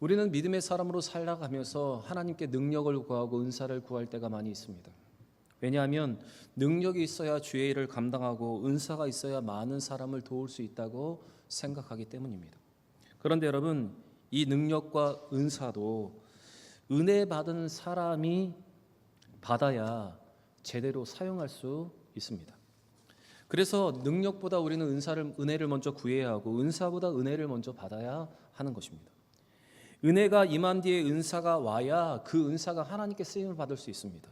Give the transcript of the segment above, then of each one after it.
우리는 믿음의 사람으로 살아가면서 하나님께 능력을 구하고 은사를 구할 때가 많이 있습니다. 왜냐하면 능력이 있어야 주의 일을 감당하고 은사가 있어야 많은 사람을 도울 수 있다고 생각하기 때문입니다. 그런데 여러분, 이 능력과 은사도 은혜 받은 사람이 받아야 제대로 사용할 수 있습니다. 그래서 능력보다 우리는 은사를 은혜를 먼저 구해야 하고 은사보다 은혜를 먼저 받아야 하는 것입니다. 은혜가 임한 뒤에 은사가 와야 그 은사가 하나님께 쓰임을 받을 수 있습니다.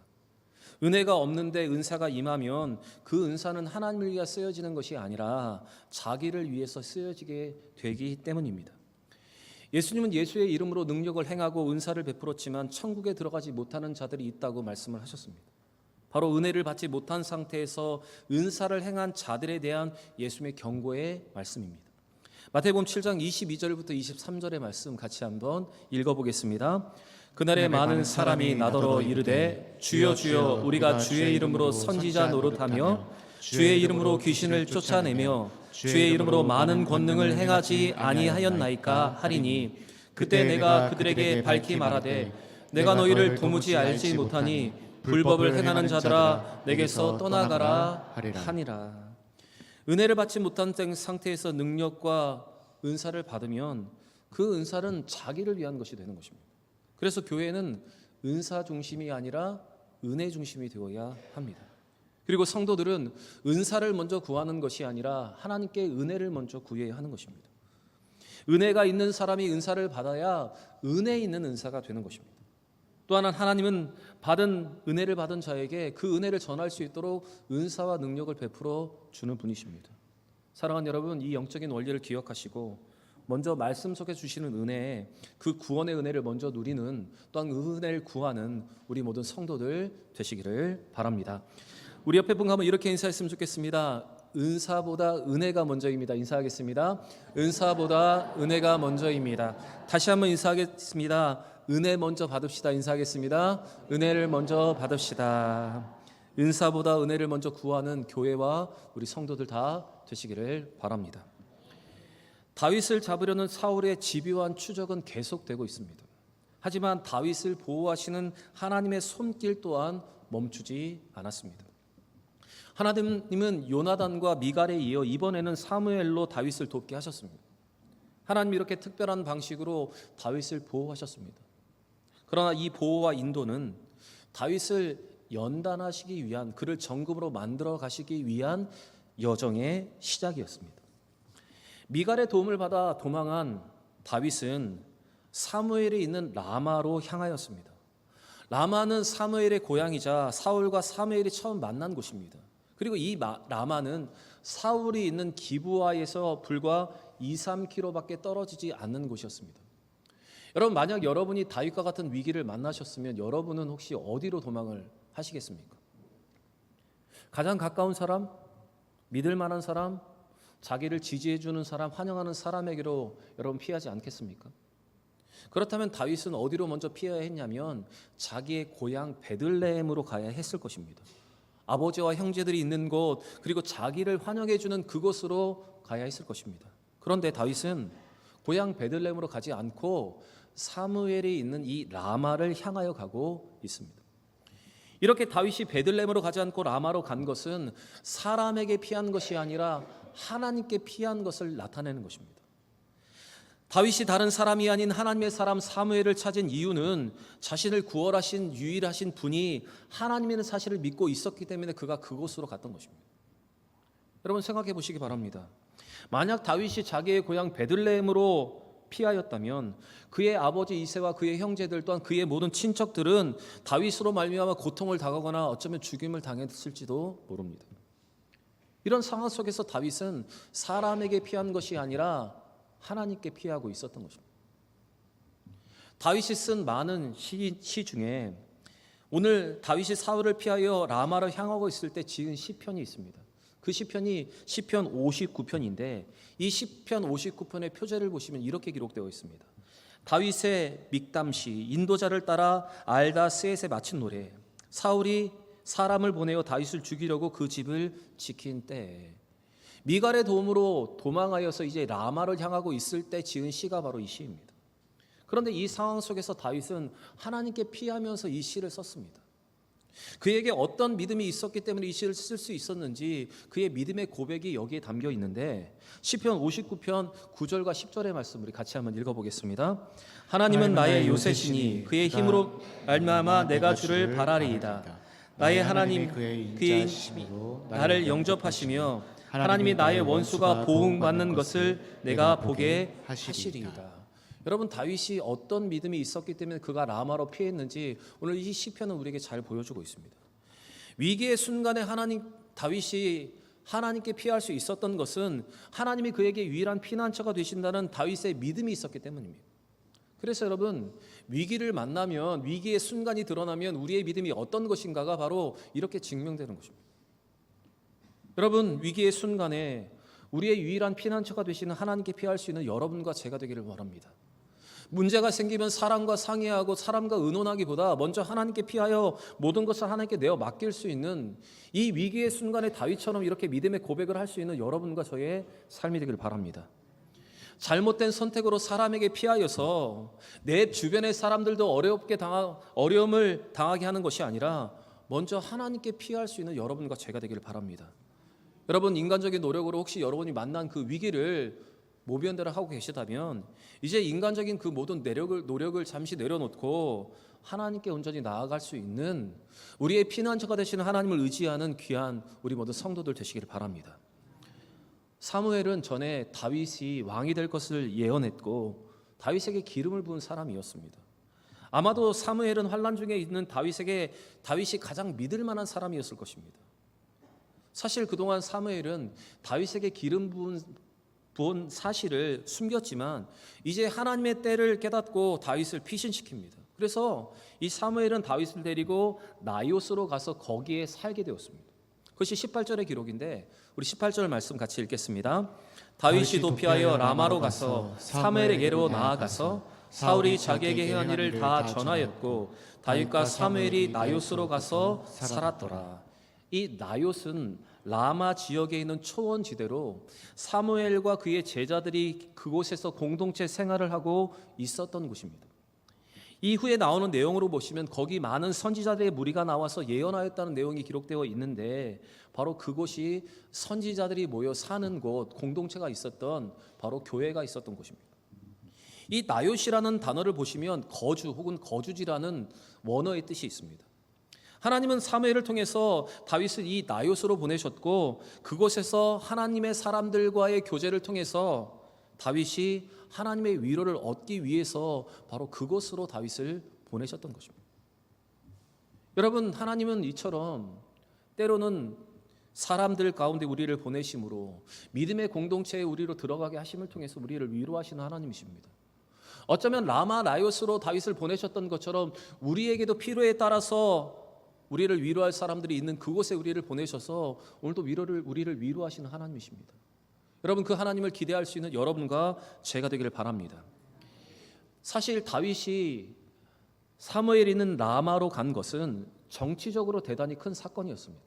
은혜가 없는데 은사가 임하면 그 은사는 하나님을 위해 쓰여지는 것이 아니라 자기를 위해서 쓰여지게 되기 때문입니다. 예수님은 예수의 이름으로 능력을 행하고 은사를 베풀었지만 천국에 들어가지 못하는 자들이 있다고 말씀을 하셨습니다. 바로 은혜를 받지 못한 상태에서 은사를 행한 자들에 대한 예수님의 경고의 말씀입니다. 마태복음 7장 22절부터 23절의 말씀 같이 한번 읽어보겠습니다. 그날에 많은 사람이 나더러 이르되 주여 주여 우리가 주의 이름으로 선지자 노릇하며 주의 이름으로 귀신을 쫓아내며 주의 이름으로 많은 권능을 행하지 아니하였나이까 하리니 그때 내가 그들에게 밝히 말하되 내가 너희를 도무지 알지 못하니 불법을 행하는 자들아 내게서 떠나가라 하니라. 은혜를 받지 못한 상태에서 능력과 은사를 받으면 그 은사는 자기를 위한 것이 되는 것입니다. 그래서 교회는 은사 중심이 아니라 은혜 중심이 되어야 합니다. 그리고 성도들은 은사를 먼저 구하는 것이 아니라 하나님께 은혜를 먼저 구해야 하는 것입니다. 은혜가 있는 사람이 은사를 받아야 은혜 있는 은사가 되는 것입니다. 또 하나 하나님은 받은 은혜를 받은 자에게 그 은혜를 전할 수 있도록 은사와 능력을 베풀어 주는 분이십니다. 사랑하는 여러분, 이 영적인 원리를 기억하시고 먼저 말씀 속에 주시는 은혜에 그 구원의 은혜를 먼저 누리는 또한 은혜를 구하는 우리 모든 성도들 되시기를 바랍니다. 우리 옆에 분 한번 이렇게 인사했으면 좋겠습니다. 은사보다 은혜가 먼저입니다. 인사하겠습니다. 은사보다 은혜가 먼저입니다. 다시 한번 인사하겠습니다. 은혜 먼저 받읍시다. 인사하겠습니다. 은혜를 먼저 받읍시다. 은사보다 은혜를 먼저 구하는 교회와 우리 성도들 다 되시기를 바랍니다. 다윗을 잡으려는 사울의 집요한 추적은 계속되고 있습니다. 하지만 다윗을 보호하시는 하나님의 손길 또한 멈추지 않았습니다. 하나님은 요나단과 미갈에 이어 이번에는 사무엘로 다윗을 돕게 하셨습니다. 하나님 이렇게 특별한 방식으로 다윗을 보호하셨습니다. 그러나 이 보호와 인도는 다윗을 연단하시기 위한 그를 정금으로 만들어 가시기 위한 여정의 시작이었습니다. 미갈의 도움을 받아 도망한 다윗은 사무엘이 있는 라마로 향하였습니다. 라마는 사무엘의 고향이자 사울과 사무엘이 처음 만난 곳입니다. 그리고 이 라마는 사울이 있는 기부아에서 불과 2, 3km밖에 떨어지지 않는 곳이었습니다. 여러분 만약 여러분이 다윗과 같은 위기를 만나셨으면 여러분은 혹시 어디로 도망을 하시겠습니까? 가장 가까운 사람, 믿을 만한 사람, 자기를 지지해 주는 사람, 환영하는 사람에게로 여러분 피하지 않겠습니까? 그렇다면 다윗은 어디로 먼저 피해야 했냐면 자기의 고향 베들레헴으로 가야 했을 것입니다. 아버지와 형제들이 있는 곳 그리고 자기를 환영해 주는 그곳으로 가야 했을 것입니다. 그런데 다윗은 고향 베들레헴으로 가지 않고 사무엘이 있는 이 라마를 향하여 가고 있습니다. 이렇게 다윗이 베들레헴으로 가지 않고 라마로 간 것은 사람에게 피한 것이 아니라 하나님께 피한 것을 나타내는 것입니다. 다윗이 다른 사람이 아닌 하나님의 사람 사무엘을 찾은 이유는 자신을 구원하신 유일하신 분이 하나님의 사실을 믿고 있었기 때문에 그가 그곳으로 갔던 것입니다. 여러분 생각해 보시기 바랍니다. 만약 다윗이 자기의 고향 베들레헴으로 피하였다면 그의 아버지 이세와 그의 형제들 또한 그의 모든 친척들은 다윗으로 말미암아 고통을 당하거나 어쩌면 죽임을 당했을지도 모릅니다. 이런 상황 속에서 다윗은 사람에게 피한 것이 아니라 하나님께 피하고 있었던 것입니다. 다윗이 쓴 많은 시, 시 중에 오늘 다윗이 사울을 피하여 라마를 향하고 있을 때 지은 시편이 있습니다. 그 시편이 시편 59편인데 이 시편 59편의 표제를 보시면 이렇게 기록되어 있습니다. 다윗의 믹담시 인도자를 따라 알다 스엣에 마친 노래 사울이 사람을 보내어 다윗을 죽이려고 그 집을 지킨 때 미갈의 도움으로 도망하여서 이제 라마를 향하고 있을 때 지은 시가 바로 이 시입니다. 그런데 이 상황 속에서 다윗은 하나님께 피하면서 이 시를 썼습니다. 그에게 어떤 믿음이 있었기 때문에 이 시를 쓸 수 있었는지 그의 믿음의 고백이 여기에 담겨 있는데 시편 59편 9절과 10절의 말씀 우리 같이 한번 읽어 보겠습니다. 하나님은 나의 요새시니 그의 힘으로 말미암아 내가 주를 바라리이다. 나의 하나님 그의 힘이 나를 영접하시며 하나님이 나의 원수가 보응받는 것을 내가 보게 하시리이다. 여러분 다윗이 어떤 믿음이 있었기 때문에 그가 라마로 피했는지 오늘 이 시편은 우리에게 잘 보여주고 있습니다. 위기의 순간에 하나님 다윗이 하나님께 피할 수 있었던 것은 하나님이 그에게 유일한 피난처가 되신다는 다윗의 믿음이 있었기 때문입니다. 그래서 여러분 위기를 만나면 위기의 순간이 드러나면 우리의 믿음이 어떤 것인가가 바로 이렇게 증명되는 것입니다. 여러분 위기의 순간에 우리의 유일한 피난처가 되시는 하나님께 피할 수 있는 여러분과 제가 되기를 바랍니다. 문제가 생기면 사람과 상의하고 사람과 의논하기보다 먼저 하나님께 피하여 모든 것을 하나님께 내어 맡길 수 있는 이 위기의 순간에 다윗처럼 이렇게 믿음의 고백을 할 수 있는 여러분과 저의 삶이 되길 바랍니다. 잘못된 선택으로 사람에게 피하여서 내 주변의 사람들도 어렵게 당하, 어려움을 당하게 하는 것이 아니라 먼저 하나님께 피할 수 있는 여러분과 제가 되기를 바랍니다. 여러분 인간적인 노력으로 혹시 여러분이 만난 그 위기를 모변대로 하고 계시다면 이제 인간적인 그 모든 노력을 노력을 잠시 내려놓고 하나님께 온전히 나아갈 수 있는 우리의 피난처가 되시는 하나님을 의지하는 귀한 우리 모든 성도들 되시기를 바랍니다. 사무엘은 전에 다윗이 왕이 될 것을 예언했고 다윗에게 기름을 부은 사람이었습니다. 아마도 사무엘은 환란 중에 있는 다윗에게 다윗이 가장 믿을 만한 사람이었을 것입니다. 사실 그동안 사무엘은 다윗에게 기름 부은 본 사실을 숨겼지만 이제 하나님의 때를 깨닫고 다윗을 피신시킵니다. 그래서 이 사무엘은 다윗을 데리고 나이오스로 가서 거기에 살게 되었습니다. 그것이 18절의 기록인데 우리 18절 말씀 같이 읽겠습니다. 다윗이 도피하여 라마로 가서 사무엘에게로 나아가서 사울이 자기에게 행한 일을 다 전하였고 다윗과 사무엘이 나요스로 가서 살았더라. 이 나요스는 라마 지역에 있는 초원 지대로 사무엘과 그의 제자들이 그곳에서 공동체 생활을 하고 있었던 곳입니다. 이후에 나오는 내용으로 보시면 거기 많은 선지자들의 무리가 나와서 예언하였다는 내용이 기록되어 있는데 바로 그곳이 선지자들이 모여 사는 곳 공동체가 있었던 바로 교회가 있었던 곳입니다. 이 나요시라는 단어를 보시면 거주 혹은 거주지라는 원어의 뜻이 있습니다. 하나님은 사무엘을 통해서 다윗을 이 나요스로 보내셨고 그곳에서 하나님의 사람들과의 교제를 통해서 다윗이 하나님의 위로를 얻기 위해서 바로 그곳으로 다윗을 보내셨던 것입니다. 여러분 하나님은 이처럼 때로는 사람들 가운데 우리를 보내심으로 믿음의 공동체에 우리로 들어가게 하심을 통해서 우리를 위로하시는 하나님이십니다. 어쩌면 라마 나요스로 다윗을 보내셨던 것처럼 우리에게도 필요에 따라서 우리를 위로할 사람들이 있는 그곳에 우리를 보내셔서 오늘도 위로를 우리를 위로하시는 하나님이십니다. 여러분 그 하나님을 기대할 수 있는 여러분과 제가 되기를 바랍니다. 사실 다윗이 사무엘이 있는 라마로 간 것은 정치적으로 대단히 큰 사건이었습니다.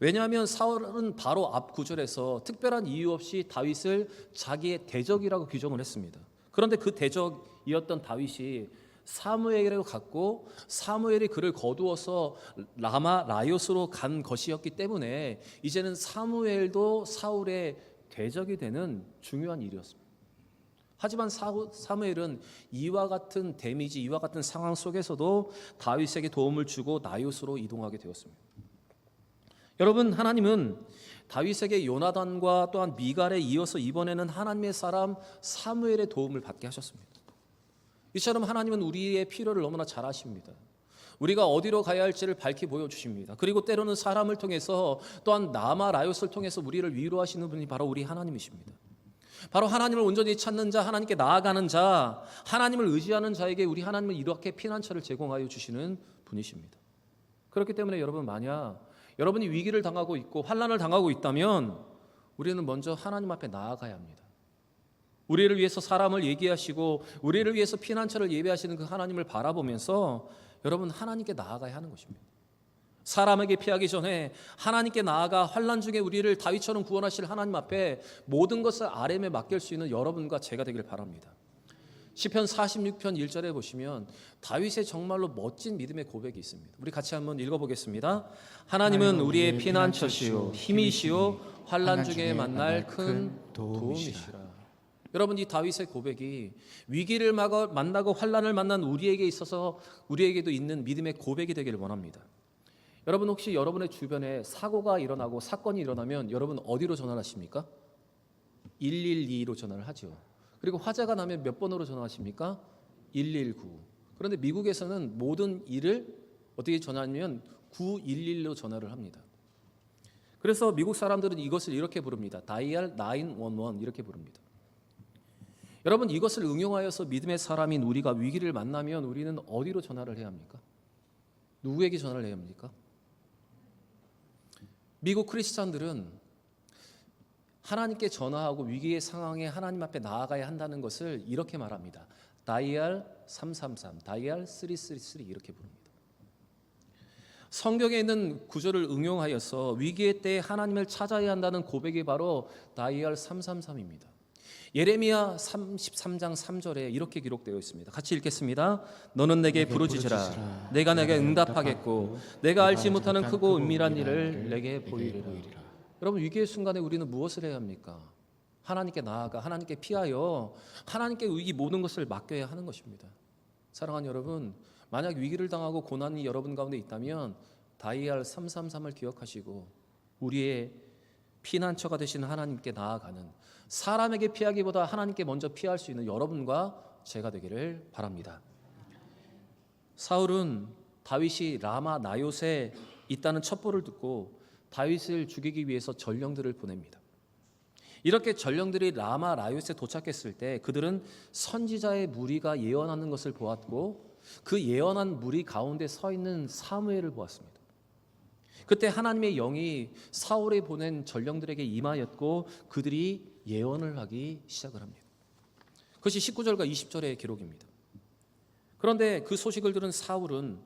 왜냐하면 사울은 바로 앞 구절에서 특별한 이유 없이 다윗을 자기의 대적이라고 규정을 했습니다. 그런데 그 대적이었던 다윗이 사무엘을 갖고 사무엘이 그를 거두어서 라마 라이오스로 간 것이었기 때문에 이제는 사무엘도 사울의 대적이 되는 중요한 일이었습니다. 하지만 사무엘은 이와 같은 데미지, 이와 같은 상황 속에서도 다윗에게 도움을 주고 나요스로 이동하게 되었습니다. 여러분, 하나님은 다윗에게 요나단과 또한 미갈에 이어서 이번에는 하나님의 사람 사무엘의 도움을 받게 하셨습니다. 이처럼 하나님은 우리의 필요를 너무나 잘 아십니다. 우리가 어디로 가야 할지를 밝히 보여주십니다. 그리고 때로는 사람을 통해서 또한 나마 라요스를 통해서 우리를 위로하시는 분이 바로 우리 하나님이십니다. 바로 하나님을 온전히 찾는 자, 하나님께 나아가는 자, 하나님을 의지하는 자에게 우리 하나님은 이렇게 피난처를 제공하여 주시는 분이십니다. 그렇기 때문에 여러분 만약 여러분이 위기를 당하고 있고 환란을 당하고 있다면 우리는 먼저 하나님 앞에 나아가야 합니다. 우리를 위해서 사람을 얘기하시고 우리를 위해서 피난처를 예배하시는 그 하나님을 바라보면서 여러분 하나님께 나아가야 하는 것입니다. 사람에게 피하기 전에 하나님께 나아가 환란 중에 우리를 다윗처럼 구원하실 하나님 앞에 모든 것을 아뢰에 맡길 수 있는 여러분과 제가 되길 바랍니다. 시편 46편 1절에 보시면 다윗의 정말로 멋진 믿음의 고백이 있습니다. 우리 같이 한번 읽어 보겠습니다. 하나님은 우리의 피난처시요 힘이시요 환란 중에 만날 큰 도움이시라. 여러분 이 다윗의 고백이 위기를 막아- 만나고 환란을 만난 우리에게 있어서 우리에게도 있는 믿음의 고백이 되기를 원합니다. 여러분 혹시 여러분의 주변에 사고가 일어나고 사건이 일어나면 여러분 어디로 전화하십니까? 112로 전화를 하죠. 그리고 화재가 나면 몇 번으로 전화하십니까? 119. 그런데 미국에서는 모든 일을 어떻게 전화하면 911로 전화를 합니다. 그래서 미국 사람들은 이것을 이렇게 부릅니다. 다이얼 911 이렇게 부릅니다. 여러분 이것을 응용하여서 믿음의 사람인 우리가 위기를 만나면 우리는 어디로 전화를 해야 합니까? 누구에게 전화를 해야 합니까? 미국 크리스찬들은 하나님께 전화하고 위기의 상황에 하나님 앞에 나아가야 한다는 것을 이렇게 말합니다. 다이얼 333, 다이얼 333 이렇게 부릅니다. 성경에 있는 구절을 응용하여서 위기의 때에 하나님을 찾아야 한다는 고백이 바로 다이얼 333입니다. 예레미야 33장 3절에 이렇게 기록되어 있습니다. 같이 읽겠습니다. 너는 내게 부르짖으라. 내가 내게 응답하겠고 내가 알지 못하는 크고 은밀한 일을 내게 보이리라. 여러분 위기의 순간에 우리는 무엇을 해야 합니까? 하나님께 나아가 하나님께 피하여 하나님께 이 모든 것을 맡겨야 하는 것입니다. 사랑하는 여러분, 만약 위기를 당하고 고난이 여러분 가운데 있다면 다이알 333을 기억하시고 우리의 피난처가 되신 하나님께 나아가는 사람에게 피하기보다 하나님께 먼저 피할 수 있는 여러분과 제가 되기를 바랍니다. 사울은 다윗이 라마 나요세 있다는 첩보를 듣고 다윗을 죽이기 위해서 전령들을 보냅니다. 이렇게 전령들이 라마 라요스에 도착했을 때 그들은 선지자의 무리가 예언하는 것을 보았고 그 예언한 무리 가운데 서 있는 사무엘을 보았습니다. 그때 하나님의 영이 사울에 보낸 전령들에게 임하였고 그들이 예언을 하기 시작을 합니다. 그것이 19절과 20절의 기록입니다. 그런데 그 소식을 들은 사울은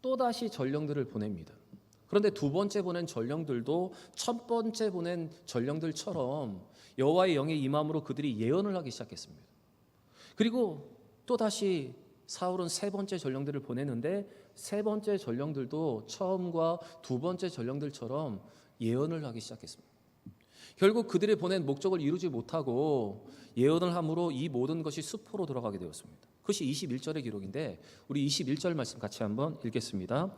또다시 전령들을 보냅니다. 그런데 두 번째 보낸 전령들도 첫 번째 보낸 전령들처럼 여호와의 영의 임함으로 그들이 예언을 하기 시작했습니다. 그리고 또 다시 사울은 세 번째 전령들을 보내는데 세 번째 전령들도 처음과 두 번째 전령들처럼 예언을 하기 시작했습니다. 결국 그들이 보낸 목적을 이루지 못하고 예언을 함으로 이 모든 것이 수포로 돌아가게 되었습니다. 그것이 21절의 기록인데 우리 21절 말씀 같이 한번 읽겠습니다.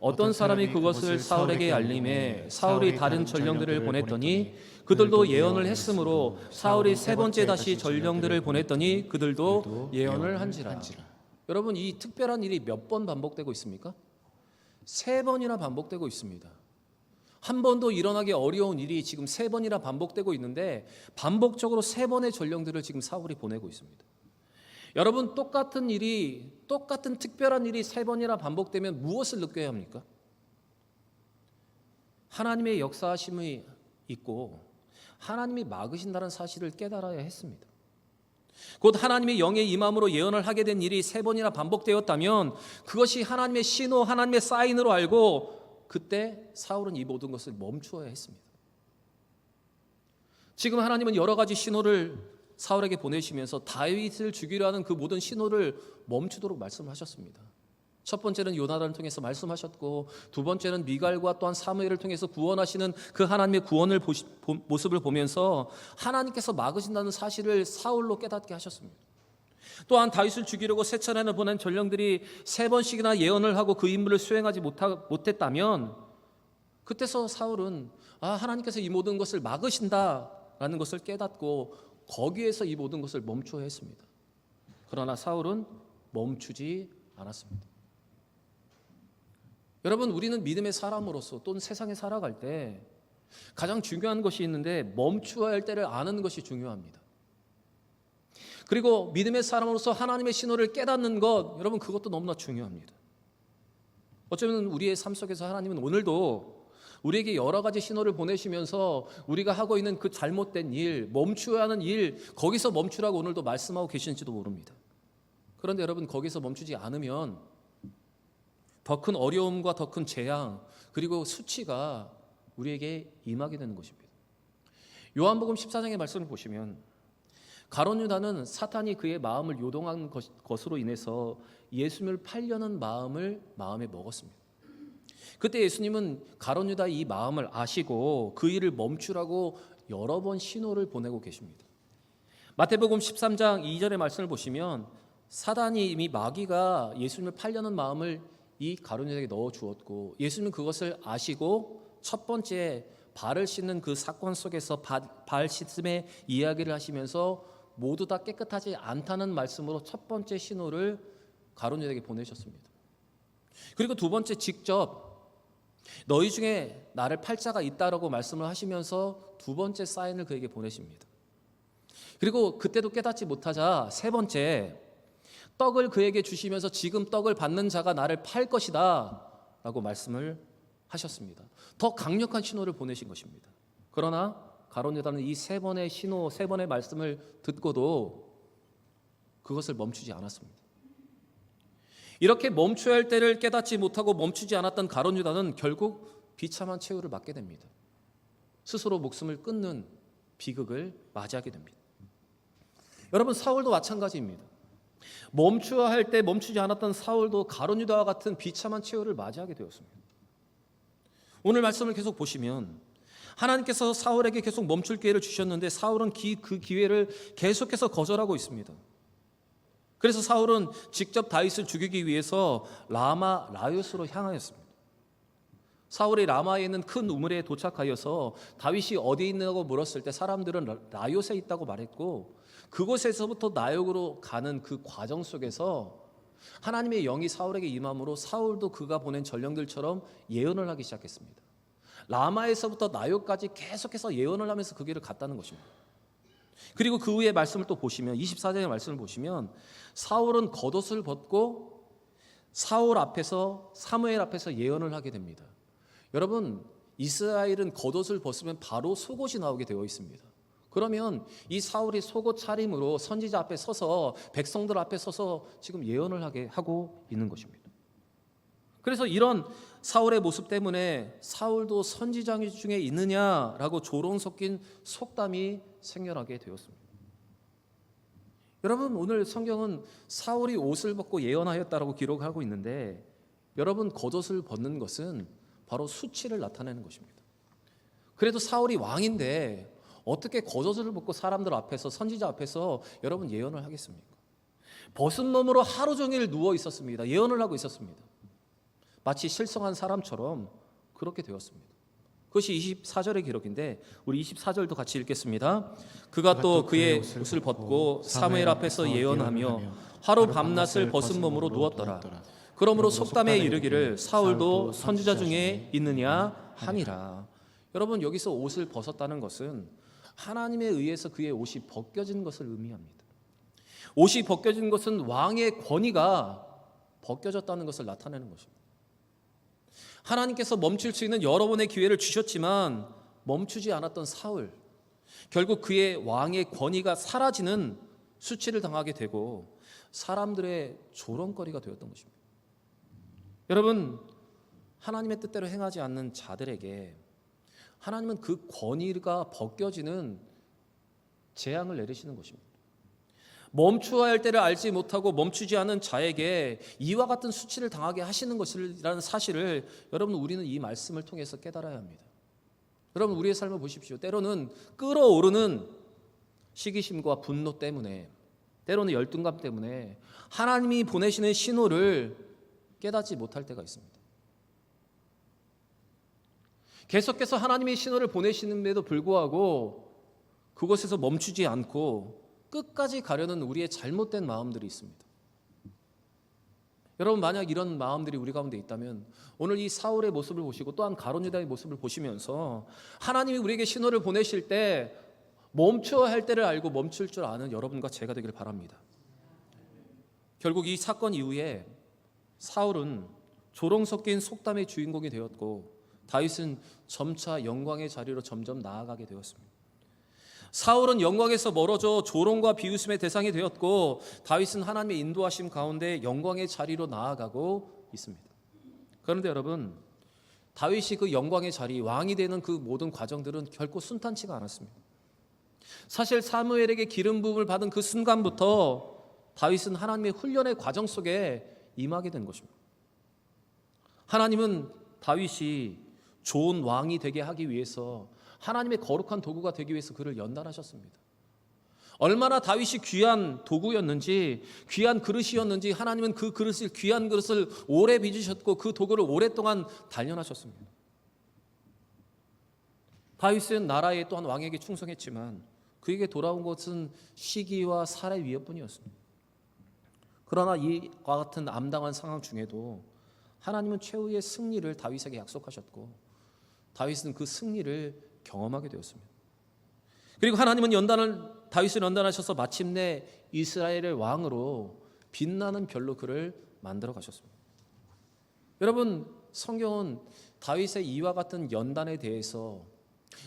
어떤 사람이 그것을 사울에게 알림해 사울이 다른 전령들을 보냈더니 그들도 예언을 했으므로 사울이 세 번째 다시 전령들을 보냈더니 그들도 예언을 한지라. 여러분 이 특별한 일이 몇 번 반복되고 있습니까? 세 번이나 반복되고 있습니다. 한 번도 일어나기 어려운 일이 지금 세 번이나 반복되고 있는데 반복적으로 세 번의 전령들을 지금 사울이 보내고 있습니다. 여러분 똑같은 일이 똑같은 특별한 일이 세 번이나 반복되면 무엇을 느껴야 합니까? 하나님의 역사하심이 있고 하나님이 막으신다는 사실을 깨달아야 했습니다. 곧 하나님의 영의 임함으로 예언을 하게 된 일이 세 번이나 반복되었다면 그것이 하나님의 신호, 하나님의 사인으로 알고 그때 사울은 이 모든 것을 멈추어야 했습니다. 지금 하나님은 여러 가지 신호를 사울에게 보내시면서 다윗을 죽이려 하는 그 모든 신호를 멈추도록 말씀하셨습니다. 첫 번째는 요나단을 통해서 말씀하셨고 두 번째는 미갈과 또한 사무엘을 통해서 구원하시는 그 하나님의 구원을 보시, 보, 모습을 보면서 하나님께서 막으신다는 사실을 사울로 깨닫게 하셨습니다. 또한 다윗을 죽이려고 세 차례나 보낸 전령들이 세 번씩이나 예언을 하고 그 임무를 수행하지 못하, 못했다면 그때서 사울은 아 하나님께서 이 모든 것을 막으신다라는 것을 깨닫고 거기에서 이 모든 것을 멈춰야 했습니다. 그러나 사울은 멈추지 않았습니다. 여러분 우리는 믿음의 사람으로서 또는 세상에 살아갈 때 가장 중요한 것이 있는데 멈추어야 할 때를 아는 것이 중요합니다. 그리고 믿음의 사람으로서 하나님의 신호를 깨닫는 것 여러분 그것도 너무나 중요합니다. 어쩌면 우리의 삶 속에서 하나님은 오늘도 우리에게 여러 가지 신호를 보내시면서 우리가 하고 있는 그 잘못된 일, 멈추어야 하는 일, 거기서 멈추라고 오늘도 말씀하고 계시는지도 모릅니다. 그런데 여러분 거기서 멈추지 않으면 더 큰 어려움과 더 큰 재앙 그리고 수치가 우리에게 임하게 되는 것입니다. 요한복음 14장의 말씀을 보시면 가론 유다는 사탄이 그의 마음을 요동한 것- 것으로 인해서 예수님을 팔려는 마음을 마음에 먹었습니다. 그때 예수님은 가론 유다 이 마음을 아시고 그 일을 멈추라고 여러 번 신호를 보내고 계십니다. 마태복음 13장 2절의 말씀을 보시면 사단이 이미 마귀가 예수님을 팔려는 마음을 이 가론 유다에게 넣어 주었고 예수님은 그것을 아시고 첫 번째 발을 씻는 그 사건 속에서 바- 발 씻음의 이야기를 하시면서 모두 다 깨끗하지 않다는 말씀으로 첫 번째 신호를 가론 유다에게 보내셨습니다. 그리고 두 번째 직접 너희 중에 나를 팔자가 있다라고 말씀을 하시면서 두 번째 사인을 그에게 보내십니다. 그리고 그때도 깨닫지 못하자 세 번째 떡을 그에게 주시면서 지금 떡을 받는 자가 나를 팔 것이다 라고 말씀을 하셨습니다. 더 강력한 신호를 보내신 것입니다. 그러나 가론 유다는 이 세 번의 신호, 세 번의 말씀을 듣고도 그것을 멈추지 않았습니다. 이렇게 멈춰야 할 때를 깨닫지 못하고 멈추지 않았던 가론 유다는 결국 비참한 최후를 맞게 됩니다. 스스로 목숨을 끊는 비극을 맞이하게 됩니다. 여러분 사울도 마찬가지입니다. 멈추어야 할때 멈추지 않았던 사울도 가론 유다와 같은 비참한 최후를 맞이하게 되었습니다. 오늘 말씀을 계속 보시면 하나님께서 사울에게 계속 멈출 기회를 주셨는데 사울은 기- 그 기회를 계속해서 거절하고 있습니다. 그래서 사울은 직접 다윗을 죽이기 위해서 라마 라요스로 향하였습니다. 사울이 라마에 있는 큰 우물에 도착하여서 다윗이 어디 있느냐고 물었을 때 사람들은 라- 라요스에 있다고 말했고 그곳에서부터 나욕으로 가는 그 과정 속에서 하나님의 영이 사울에게 임함으로 사울도 그가 보낸 전령들처럼 예언을 하기 시작했습니다. 라마에서부터 나욕까지 계속해서 예언을 하면서 그 길을 갔다는 것입니다. 그리고 그 후에 말씀을 또 보시면 24장의 말씀을 보시면 사울은 겉옷을 벗고 사울 앞에서 사무엘 앞에서 예언을 하게 됩니다. 여러분 이스라엘은 겉옷을 벗으면 바로 속옷이 나오게 되어 있습니다. 그러면 이 사울이 속옷 차림으로 선지자 앞에 서서 백성들 앞에 서서 지금 예언을 하게 하고 있는 것입니다. 그래서 이런 사울의 모습 때문에 사울도 선지자 중에 있느냐라고 조롱 섞인 속담이 생겨나게 되었습니다. 여러분 오늘 성경은 사울이 옷을 벗고 예언하였다라고 기록하고 있는데 여러분 겉옷을 벗는 것은 바로 수치를 나타내는 것입니다. 그래도 사울이 왕인데 어떻게 겉옷을 벗고 사람들 앞에서 선지자 앞에서 여러분 예언을 하겠습니까? 벗은 몸으로 하루 종일 누워 있었습니다. 예언을 하고 있었습니다. 마치 실성한 사람처럼 그렇게 되었습니다. 그것이 24절의 기록인데 우리 24절도 같이 읽겠습니다. 그가 또 그의 옷을 벗고 사무엘 앞에서 예언하며 하루 밤낮을 벗은 몸으로 누웠더라. 그러므로 속담에 이르기를 사울도 선지자 중에 있느냐 하니라. 여러분 여기서 옷을 벗었다는 것은 하나님에 의해서 그의 옷이 벗겨진 것을 의미합니다. 옷이 벗겨진 것은 왕의 권위가 벗겨졌다는 것을 나타내는 것입니다. 하나님께서 멈출 수 있는 여러 번의 기회를 주셨지만 멈추지 않았던 사울 결국 그의 왕의 권위가 사라지는 수치를 당하게 되고 사람들의 조롱거리가 되었던 것입니다. 여러분 하나님의 뜻대로 행하지 않는 자들에게 하나님은 그 권위가 벗겨지는 재앙을 내리시는 것입니다. 멈추어야 할 때를 알지 못하고 멈추지 않은 자에게 이와 같은 수치를 당하게 하시는 것이라는 사실을 여러분 우리는 이 말씀을 통해서 깨달아야 합니다. 여러분 우리의 삶을 보십시오. 때로는 끓어오르는 시기심과 분노 때문에 때로는 열등감 때문에 하나님이 보내시는 신호를 깨닫지 못할 때가 있습니다. 계속해서 하나님의 신호를 보내시는데도 불구하고 그곳에서 멈추지 않고 끝까지 가려는 우리의 잘못된 마음들이 있습니다. 여러분 만약 이런 마음들이 우리 가운데 있다면 오늘 이 사울의 모습을 보시고 또한 가론 유다의 모습을 보시면서 하나님이 우리에게 신호를 보내실 때 멈춰야 할 때를 알고 멈출 줄 아는 여러분과 제가 되기를 바랍니다. 결국 이 사건 이후에 사울은 조롱 섞인 속담의 주인공이 되었고 다윗은 점차 영광의 자리로 점점 나아가게 되었습니다. 사울은 영광에서 멀어져 조롱과 비웃음의 대상이 되었고 다윗은 하나님의 인도하심 가운데 영광의 자리로 나아가고 있습니다. 그런데 여러분 다윗이 그 영광의 자리 왕이 되는 그 모든 과정들은 결코 순탄치가 않았습니다. 사실 사무엘에게 기름 부음을 받은 그 순간부터 다윗은 하나님의 훈련의 과정 속에 임하게 된 것입니다. 하나님은 다윗이 좋은 왕이 되게 하기 위해서 하나님의 거룩한 도구가 되기 위해서 그를 연단하셨습니다. 얼마나 다윗이 귀한 도구였는지 귀한 그릇이었는지 하나님은 그 그릇을 귀한 그릇을 오래 빚으셨고 그 도구를 오랫동안 단련하셨습니다. 다윗은 나라의 또한 왕에게 충성했지만 그에게 돌아온 것은 시기와 살해 위협뿐이었습니다. 그러나 이와 같은 암담한 상황 중에도 하나님은 최후의 승리를 다윗에게 약속하셨고 다윗은 그 승리를 경험하게 되었습니다. 그리고 하나님은 연단을 다윗을 연단하셔서 마침내 이스라엘의 왕으로 빛나는 별로 그를 만들어 가셨습니다. 여러분 성경은 다윗의 이와 같은 연단에 대해서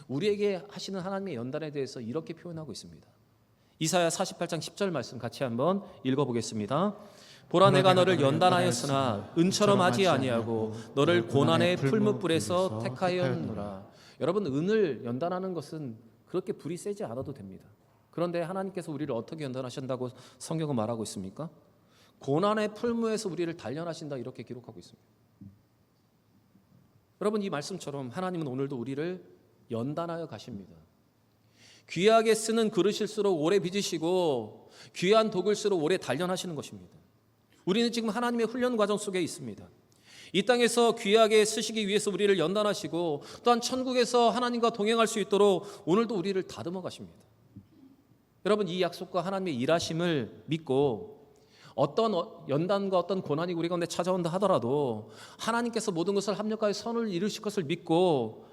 우리에게 하시는 하나님의 연단에 대해서 이렇게 표현하고 있습니다. 이사야 48장 10절 말씀 같이 한번 읽어 보겠습니다. 보라 내가 너를 연단하였으나 은처럼 하지 아니하고 너를 고난의 풀무불에서 택하였노라. 여러분 은을 연단하는 것은 그렇게 불이 세지 않아도 됩니다. 그런데 하나님께서 우리를 어떻게 연단하신다고 성경은 말하고 있습니까? 고난의 풀무에서 우리를 단련하신다 이렇게 기록하고 있습니다. 여러분 이 말씀처럼 하나님은 오늘도 우리를 연단하여 가십니다. 귀하게 쓰는 그릇일수록 오래 빚으시고 귀한 도구일수록 오래 단련하시는 것입니다. 우리는 지금 하나님의 훈련 과정 속에 있습니다. 이 땅에서 귀하게 쓰시기 위해서 우리를 연단하시고 또한 천국에서 하나님과 동행할 수 있도록 오늘도 우리를 다듬어 가십니다. 여러분 이 약속과 하나님의 일하심을 믿고 어떤 어- 연단과 어떤 고난이 우리 가운데 찾아온다 하더라도 하나님께서 모든 것을 합력하여 선을 이루실 것을 믿고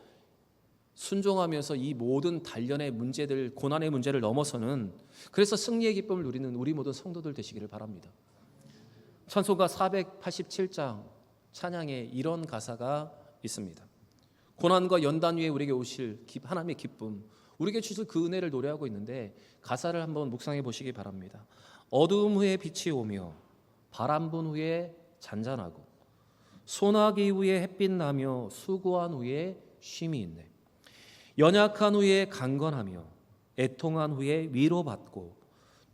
순종하면서 이 모든 단련의 문제들, 고난의 문제를 넘어서는 그래서 승리의 기쁨을 누리는 우리 모든 성도들 되시기를 바랍니다. 찬송가 487장 찬양에 이런 가사가 있습니다. 고난과 연단 위에 우리에게 오실 기- 하나님의 기쁨, 우리에게 주실 그 은혜를 노래하고 있는데 가사를 한번 묵상해 보시기 바랍니다. 어두움 후에 빛이 오며 바람 분 후에 잔잔하고 소나기 후에 햇빛 나며 수고한 후에 쉼이 있네. 연약한 후에 강건하며 애통한 후에 위로받고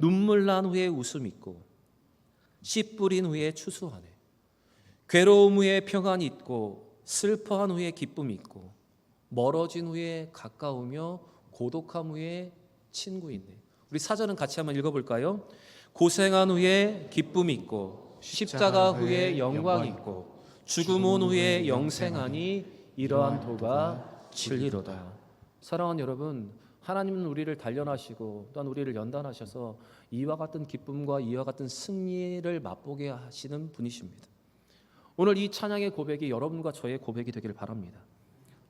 눈물 난 후에 웃음 있고 씨 뿌린 후에 추수하네. 괴로움 후에 평안이 있고 슬퍼한 후에 기쁨이 있고 멀어진 후에 가까우며 고독함 후에 친구 있네. 우리 사전은 같이 한번 읽어볼까요? 고생한 후에 기쁨이 있고 십자가 후에 영광 있고 죽음 온 후에 영생하니 이러한 도가 진리로다. 사랑하는 여러분, 하나님은 우리를 단련하시고 또한 우리를 연단하셔서 이와 같은 기쁨과 이와 같은 승리를 맛보게 하시는 분이십니다. 오늘 이 찬양의 고백이 여러분과 저의 고백이 되기를 바랍니다.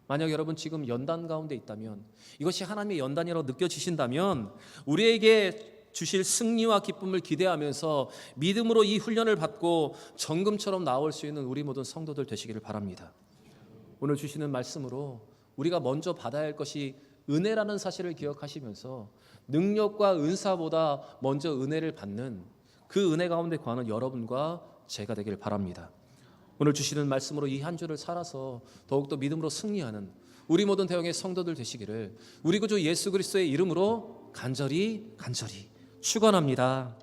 만약 여러분 지금 연단 가운데 있다면 이것이 하나님의 연단이라고 느껴지신다면 우리에게 주실 승리와 기쁨을 기대하면서 믿음으로 이 훈련을 받고 정금처럼 나올 수 있는 우리 모든 성도들 되시기를 바랍니다. 오늘 주시는 말씀으로 우리가 먼저 받아야 할 것이 은혜라는 사실을 기억하시면서 능력과 은사보다 먼저 은혜를 받는 그 은혜 가운데 거하는 여러분과 제가 되기를 바랍니다. 오늘 주시는 말씀으로 이 한 주를 살아서 더욱더 믿음으로 승리하는 우리 모든 대형의 성도들 되시기를 우리 구주 예수 그리스도의 이름으로 간절히 간절히 축원합니다.